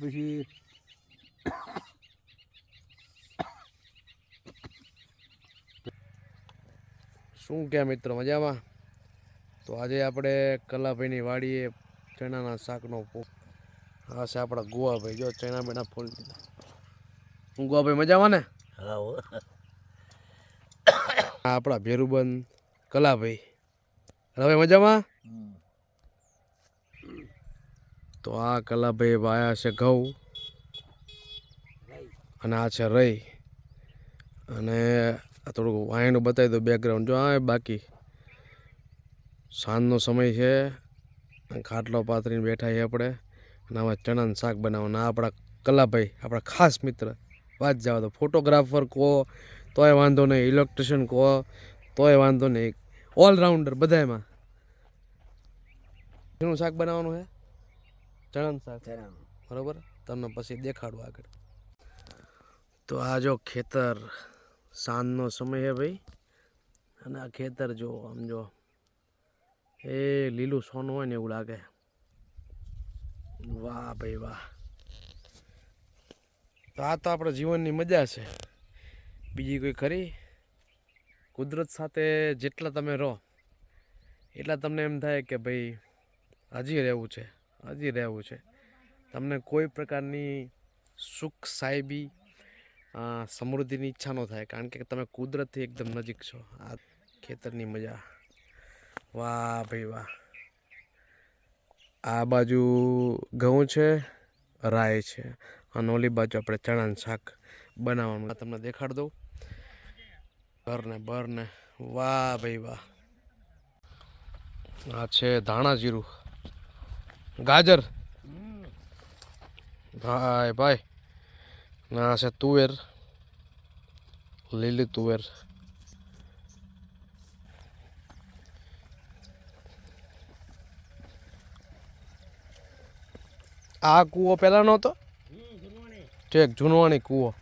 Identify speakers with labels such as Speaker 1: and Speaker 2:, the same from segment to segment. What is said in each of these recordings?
Speaker 1: પછી
Speaker 2: શું કે મિત્રો મજામાં? તો આજે આપણે કલાભાઈની વાડીએ ચણાના શાકનો હા આ છે આપણા ગોવાભાઈ. જો ચણા બેના ફૂલ દીધા હું ગોવાભાઈ મજામાં ને?
Speaker 1: હા હો.
Speaker 2: આ આપણા ભેરુબંધ કલાભાઈ. હવે મજામાં. તો આ કલાભાઈ વાયા છે ઘઉં અને આ છે રઈ. અને આ થોડુંક વાયણું બતાવી દો બેકગ્રાઉન્ડ જો આ બાકી. સાંજનો સમય છે ખાટલો પાથરીને બેઠા છીએ આપણે. અને આમાં ચણાનું શાક બનાવવાના. આપણા કલાભાઈ, આપણા ખાસ મિત્ર. વાત જાવ તો ફોટોગ્રાફર કહો, તોય વાંધો નહીં. ઇલેક્ટ્રિશિયન કહો, તોય વાંધો નહીં. ઓલરાઉન્ડર બધામાં શેનું શાક બનાવવાનું છે ચણાનું શાક. બરોબર? તમને પછી દેખાડું આગળ. તો આ જો ખેતર સાંજનો સમય છે ભાઈ. અને આ ખેતર જો આમ જો એ લીલું સોનું હોય ને એવું લાગે. વાહ ભાઈ વાહ. તો આ તો આપણા જીવનની મજા છે. બીજી કોઈ ખરી? કુદરત સાથે જેટલા તમે રહો એટલા તમને એમ થાય કે ભાઈ હજી રહેવું છે. હજી રહેવું છે. તમને કોઈ પ્રકારની સુખ સાહેબી સમૃદ્ધિની ઈચ્છા ન થાય, કારણ કે તમે કુદરતથી એકદમ નજીક છો. આ ખેતરની મજા. વાહ ભાઈ વાહ. આ બાજુ ઘઉં છે, રાય છે, અને ઓલી બાજુ આપણે ચણાનું શાક બનાવવાનું. તમને દેખાડ દઉં. બર બરને. વાહ ભાઈ વાહ. આ છે ધાણા જીરું. ગાજર. ભાઈ ભાઈ. ના, છે તુવેર. લીલી તુવેર. આ કૂવો પહેલા નહોતો? ઠીક જૂનવાણી કૂવો.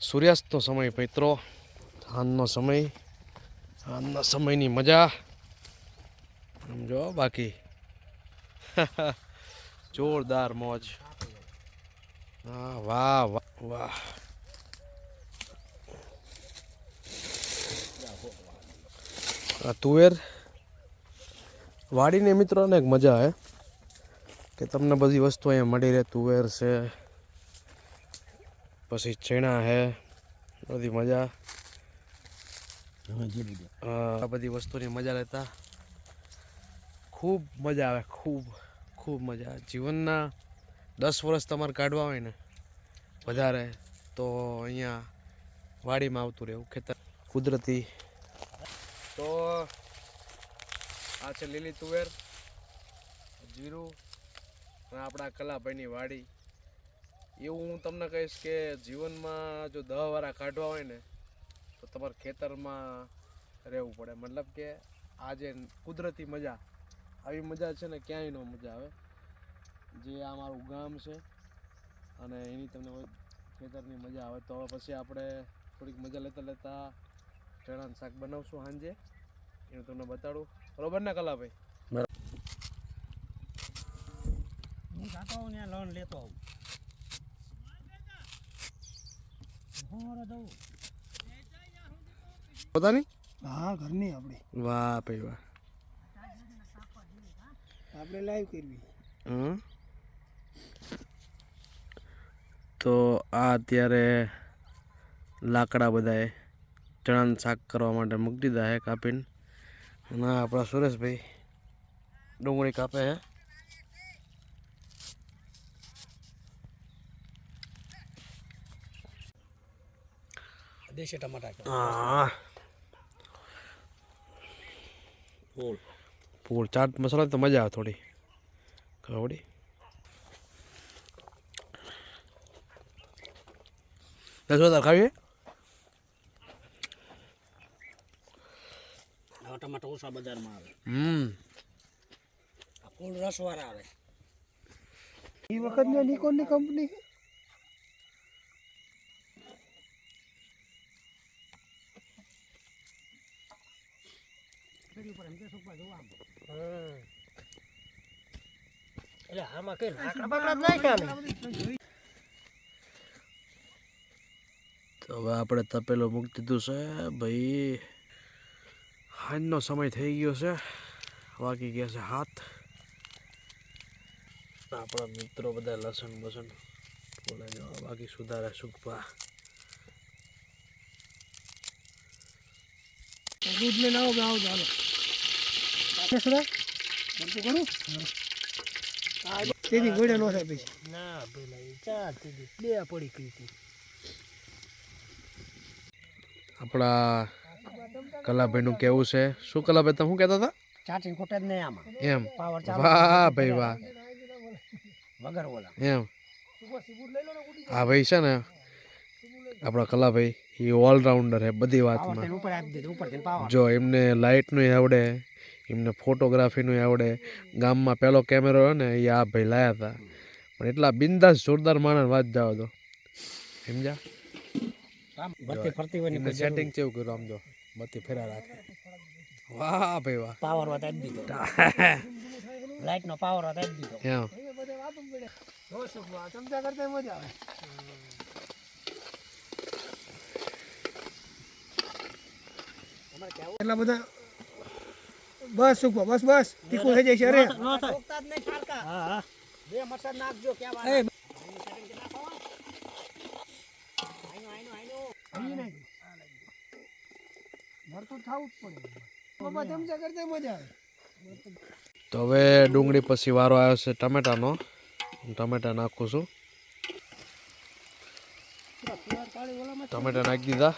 Speaker 2: સૂર્યાસ્તનો સમય પૈત્રો ધાનનો સમય. સાંજના સમયની મજા. સમજો, બાકી. જોરદાર મોજ. હા વાહ વાહ વાહ. આ તુવેર. વાડીને મિત્રોને એક મજા હે, કે તમને બધી વસ્તુ અહીંયા મળી રહે. તુવેર છે, પછી ચણા હે, બધી મજા. આ બધી વસ્તુની મજા લેતા ખૂબ મજા આવે, ખૂબ ખૂબ મજા. આવે જીવનના દસ વર્ષ તમારે કાઢવા હોય ને વધારે, તો અહીંયા વાડીમાં આવતું રહેવું, ખેતર કુદરતી. તો આ છે લીલી તુવેર, જીરું અને આપણા કલાભાઈની વાડી. એવું હું તમને કહીશ કે જીવનમાં જો દહ વાળા કાઢવા હોય ને તો તમારે ખેતરમાં રહેવું પડે. મતલબ કે આ જે કુદરતી મજા, આવી મજા છે ને ક્યાંય ન મજા આવે. જે આ મારું ગામ છે અને એની તમને ખેતરની મજા આવે તો હવે પછી આપણે થોડીક મજા લેતા લેતા ચણાનું શાક બનાવશું સાંજે. એનું તમને બતાડું. બરોબર ને કલાભાઈ?
Speaker 1: જાતો હોઉં ને લોન લેતો આવું. હું દઉં.
Speaker 2: પોતાની?
Speaker 3: હા ઘરની આપણી.
Speaker 2: વાહ ભાઈ વાહ
Speaker 3: આપણે લાઈવ કરવી.
Speaker 2: તો આ અત્યારે લાકડા બધાએ ચણાનું શાક કરવા માટે મૂકી દીધા હે કાપીને. અને આપણા સુરેશભાઈ ડુંગળી કાપે હે.
Speaker 1: દેશી ટમાટા
Speaker 2: હા.
Speaker 1: ફૂલ.
Speaker 2: પૂળ ચાટ મસાલા તો મજા આવે થોડી. ખાવડી દસ વધારે ખાવીએ
Speaker 1: ટમાટા ઓછા બજારમાં આવે.
Speaker 2: હમ.
Speaker 1: ફૂલ રસવાળા આવે.
Speaker 3: એ વખતની નિકોનની કંપની
Speaker 1: એટલે આમાં કઈ લાકડા બાકડા નાખ્યા ને
Speaker 2: તો હવે આપણે તપેલો મૂકી દીધું છે. ભાઈ હાંજનો સમય થઈ ગયો છે. વાગી ગયા છે હાથ આપણા મિત્રો બધા લસણ બસણ બોલે જો બાકી સુધારે સુખપા.
Speaker 3: દૂધ લઈને આવો આવો ચાલો કરું તેથી ગોળે નો થાય પછી.
Speaker 1: ના પેલા એ ચાર તેથી બે પડી ગઈ હતી.
Speaker 2: આપણા કલાભાઈનું કેવું છે? શું કલાભાઈ તમે શું કહેતા હતા?
Speaker 1: ચાટી ખોટે જ નહીં આમાં.
Speaker 2: એમ.
Speaker 1: પાવર ચાલુ
Speaker 2: વાહ ભાઈ વાહ.
Speaker 1: વગર ઓલા.
Speaker 2: એમ. હા ભાઈ છે ને? આપણા કલાભાઈ એ ઓલરાઉન્ડર છે બધી વાતમાં.
Speaker 1: તેને ઉપર આપી દીધું ઉપર પાવર.
Speaker 2: જો એમને લાઇટનું આવડે. એમને ફોટોગ્રાફીનું આવડે. ગામમાં પહેલો કેમેરો હોય ને એ આ ભાઈ લાયા હતા પણ એટલા બિંદાસ જોરદાર માણસ વાત જાવ તો. સમજ્યા?
Speaker 1: બત્તી ફરતી હોય
Speaker 2: સેટિંગ કેવું કર્યું આમ જો. બત્તી ફેરા રાખે. વાહ ભાઈ વાહ.
Speaker 1: પાવર વાત આપી દીધો. લાઈટ નો પાવર વાત આપી દીધો.
Speaker 2: એમ.
Speaker 3: ચમચા કરતા મજા આવે એટલા બધા બસ સુખો બસ બસ. તીખું થઈ જાય છે અરે.
Speaker 1: હા હા બે મરસાદ નાખજો ક્યાં
Speaker 3: ભરતું થવું જ પડે બાબા ચમચા કરતા મજા
Speaker 2: તો હવે ડુંગળી પછી વારો આવ્યો છે ટમેટાનો. હું ટમેટા નાખું છું. ટમેટા નાખી દીધા.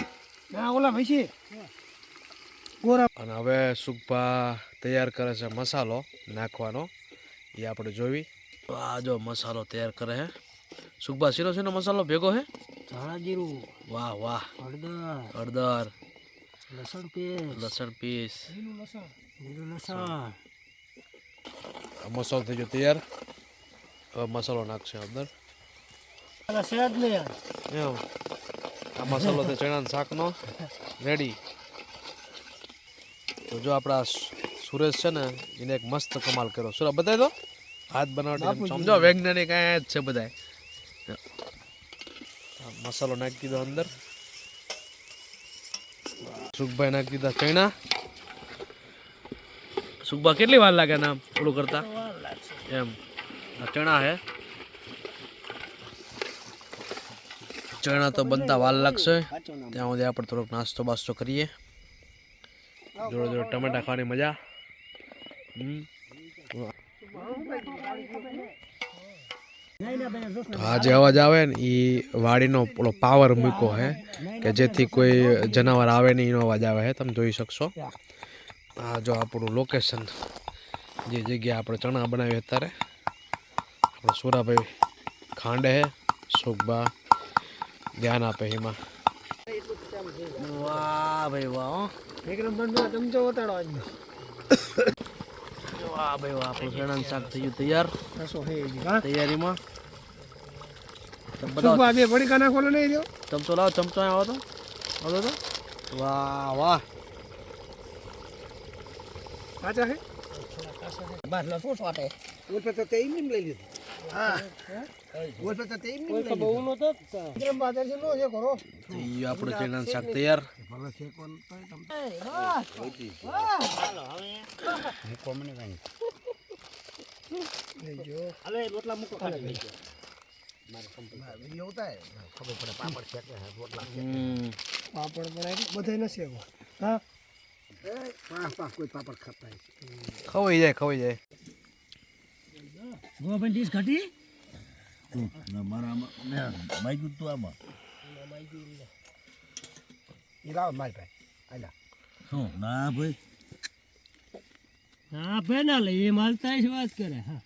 Speaker 3: ના ઓલા ભાઈ ગોરા.
Speaker 2: અને હવે સુગભા તૈયાર કરે છે મસાલો નાખવાનો. એ આપણે જોવી. તો આ જો મસાલો તૈયાર કરે છે સુગભા શીરો શીનો મસાલો ભેગો હે?
Speaker 1: ધાણા જીરું
Speaker 2: વાહ વાહ.
Speaker 1: હળદર.
Speaker 2: હળદર.
Speaker 1: લસણ પીસ
Speaker 2: લસણ પીસ
Speaker 3: લીલું લસણ.
Speaker 1: લીલું લસણ.
Speaker 2: મસાલો થઈ ગયો તૈયાર. હવે મસાલો નાખશે અંદર. આ મસાલો તો ચણાના શાકનો. રેડી. તો જો આપણા સુરેશ છે ને એને એક મસ્ત કમાલ કર્યો. સુરા બતાવી દો? હાથ બનાવટી સમજો વૈજ્ઞાનિક અહીંયા જ છે બધાય. મસાલો નાખી દીધો અંદર. સુખભાઈ નાખી દીધા ચણા. સુખભા કેટલી વાર લાગે નામ ઓલું કરતા? એમ. ચણા હે. ચણા તો બનતા વાર લાગશે. ત્યાં સુધી આપણે થોડોક નાસ્તો બાસ્તો કરીએ. જોડે જોડે ટમેટા ખાવાની મજા. આ જે અવાજ આવે ને એ વાડીનો પેલો પાવર મૂકો હે, કે જેથી કોઈ જનાવર આવે નહીં, એનો અવાજ આવે છે તમે જોઈ શકશો. આ જો આપણું લોકેશન જે જગ્યાએ આપણે ચણા બનાવીએ અત્યારે, આપણે સુરાભાઈ ખાંડે હે સુખબા ધ્યાન આપે એમાં. વાહ. ભાઈ વાહ હો.
Speaker 3: એકદમ બંધ ચમચો વતાડો આજનો
Speaker 2: વાહ ભાઈ વાહ આપણું ચણાનું શાક થઈ ગયું તૈયાર.
Speaker 3: રસો હે હજી, હા.
Speaker 2: તૈયારીમાં. બધા
Speaker 3: સુખવા પડી પડીકા નાખવાનો નહીં દો
Speaker 2: ચમચો લાવો ચમચો અહીં આવો તો. આવો તો. વાહ વાહ.
Speaker 3: કાચા હે
Speaker 1: બસ લસણ સોટે બહુ નો તો
Speaker 3: એકદમ બાદર છે નો છે કરો.
Speaker 2: થઈ ગયું આપણું ચણાનું શાક
Speaker 1: લઈ ડીશ ઘટી હા ભાઈ. ના લે એ માલતા વાત કરે હા.